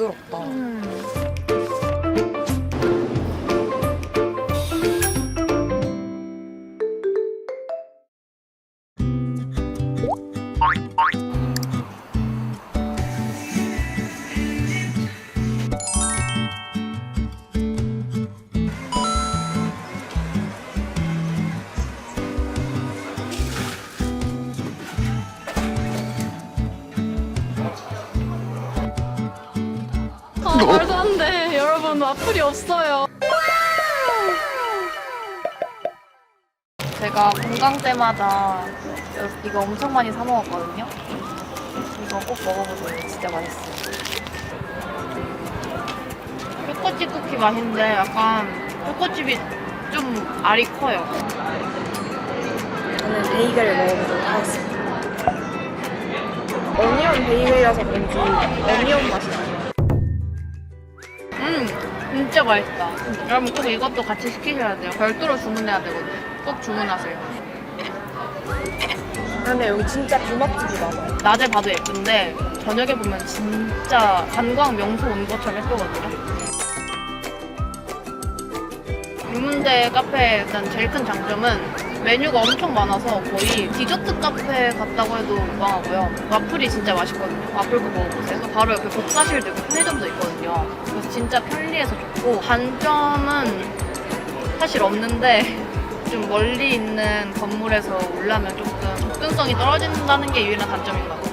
부드럽다. 아, 말도 안 돼. 여러분, 와플이 없어요. 제가 건강 때마다 이거 엄청 많이 사 먹었거든요. 이거 꼭 먹어보세요. 진짜 맛있어요. 초코칩 쿠키 맛인데 약간 초코칩이 좀 알이 커요. 저는 베이글을 먹어보도록 하겠습니다. 어니언 베이글이라서 그런지 어니언 맛이 나요. 음, 진짜 맛있다. 여러분 꼭 이것도 같이 시키셔야 돼요. 별도로 주문해야 되거든요. 꼭 주문하세요. 근데 여기 진짜 불맛집이 많아요. 낮에 봐도 예쁜데 저녁에 보면 진짜 관광 명소 온 것처럼 예쁘거든요. 유문대 카페 일단 제일 큰 장점은 메뉴가 엄청 많아서 거의 디저트 카페 같다고 해도 무방하고요. 와플이 진짜 맛있거든요. 와플도 먹어보세요. 또 바로 옆에 복사실도 있고 편의점도 있거든요. 그래서 진짜 편리해서 좋고 단점은 사실 없는데 좀 멀리 있는 건물에서 올라면 조금 접근성이 떨어진다는 게 유일한 단점인 것 같아요.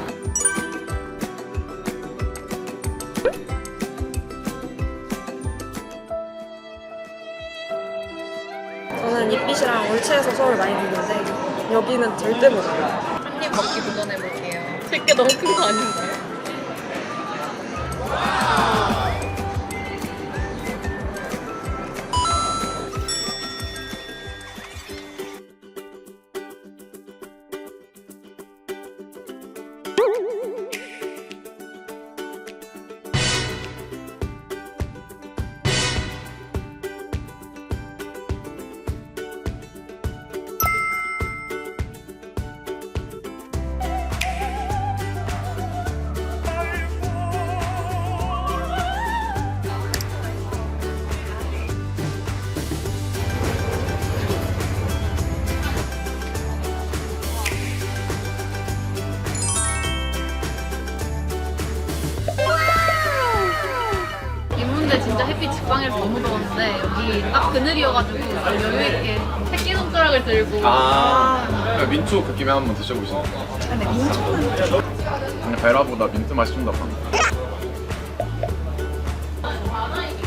올체에서 수업을 많이 듣는데 여기는 절대 못해요. 한입 먹기 도전해볼게요. 제게 너무 큰 거 아닌가요? 인문대 진짜 햇빛 직방에서 너무 더웠는데 여기 딱 그늘이어가지고 좀 여유있게 새끼 손가락을 들고 아, 민초 쿠키면 한번 드셔보시는 거. 근데 민초는 근데 베라보다 민트 맛이 좀 더 강.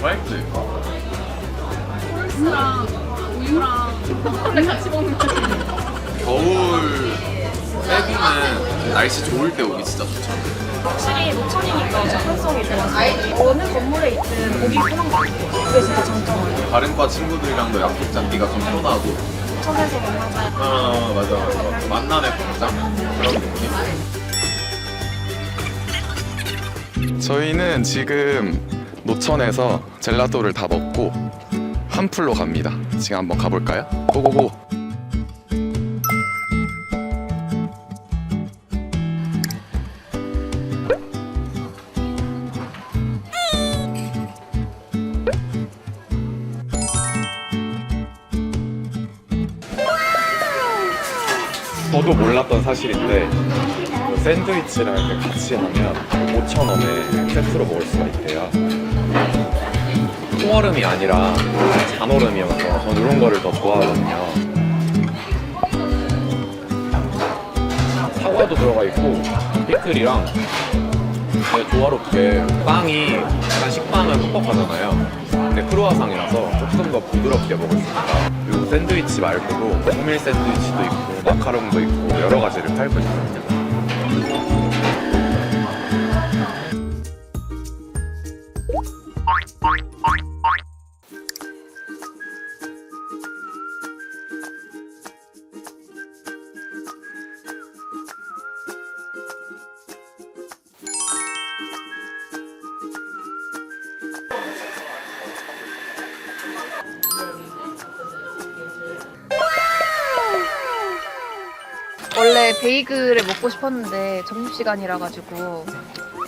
맛있지? 랑 우유랑 초콜릿 같이 먹는 거 겨울 빼기는 날씨 좋을 때 오기 진짜 좋죠. 확실히 노천이니까 접근성이 좋아서 어느 건물에 있든 오기 편한 것 같아요. 그게 진짜 장점이에요. 다른 과 친구들이랑도 약속 잡기가 좀 편하고. 천에서 만나자. 아 맞아 맞아. 만남의 복장 그런 느낌. 저희는 지금 노천에서 젤라또를 다 먹고 한풀로 갑니다. 지금 한번 가볼까요? 고고고. 저도 몰랐던 사실인데 샌드위치랑 이렇게 같이 하면 5,000원에 세트로 먹을 수가 있대요. 콩얼음이 아니라 잔얼음이어서 저는 이런 거를 더 좋아하거든요. 사과도 들어가 있고 피클이랑 되게 조화롭게 빵이 약간 식빵은 뻑뻑하잖아요. 근데 크루아상이라서 조금 더 부드럽게 먹을 수 있다. 샌드위치 말고도 호밀 샌드위치도 있고 마카롱도 있고 여러 가지를 팔고 있거든요. 원래 베이글을 먹고 싶었는데 점심시간이라 가지고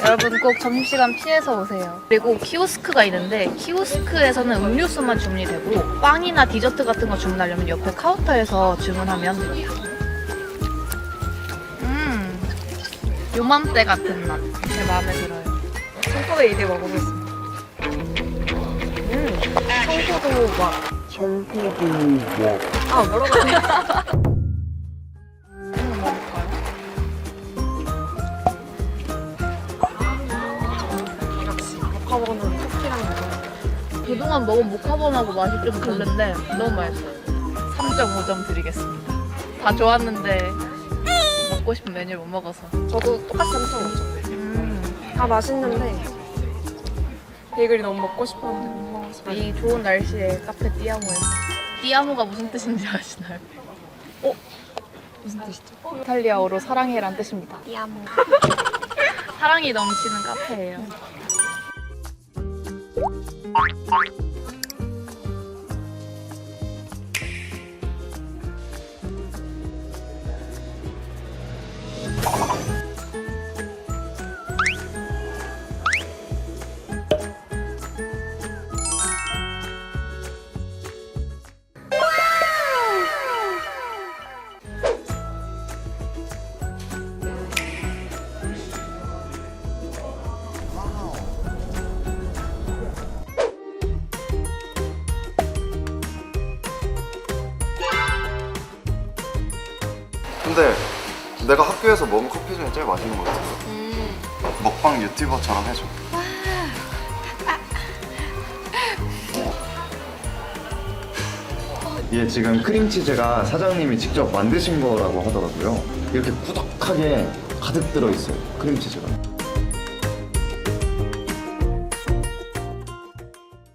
여러분 꼭 점심시간 피해서 오세요. 그리고 키오스크가 있는데 키오스크에서는 음료수만 주문이 되고 빵이나 디저트 같은 거 주문하려면 옆에 카운터에서 주문하면 됩니다. 음, 요맘때 같은 맛. 제 마음에 들어요. 청포도 이제 먹어보겠습니다. 음, 청포도 맛. 청포도 뭐 아, 뭐라고 하지? 쿠키랑 먹어요. 그동안 먹은 모카본하고 맛이 좀 다른데 너무 맛있어요. 3.5점 드리겠습니다. 다 좋았는데 먹고 싶은 메뉴를 못 먹어서. 저도 똑같이 3.5점. 음, 다 맛있는데 베이글이 너무 먹고 싶었는데 못 먹어서. 이 좋은 날씨에 카페 띠아모에서. 띠아모가 무슨 뜻인지 아시나요? 어? 무슨 뜻이죠? 이탈리아어로 사랑해란 뜻입니다. 띠아모. 사랑이 넘치는 카페예요. Oink, oink, oink. 근데 내가 학교에서 먹은 커피 중에 제일 맛있는 거 같았어 먹방 유튜버처럼 해줘. 이게 지금 크림치즈가 사장님이 직접 만드신 거라고 하더라고요. 이렇게 꾸덕하게 가득 들어있어요 크림치즈가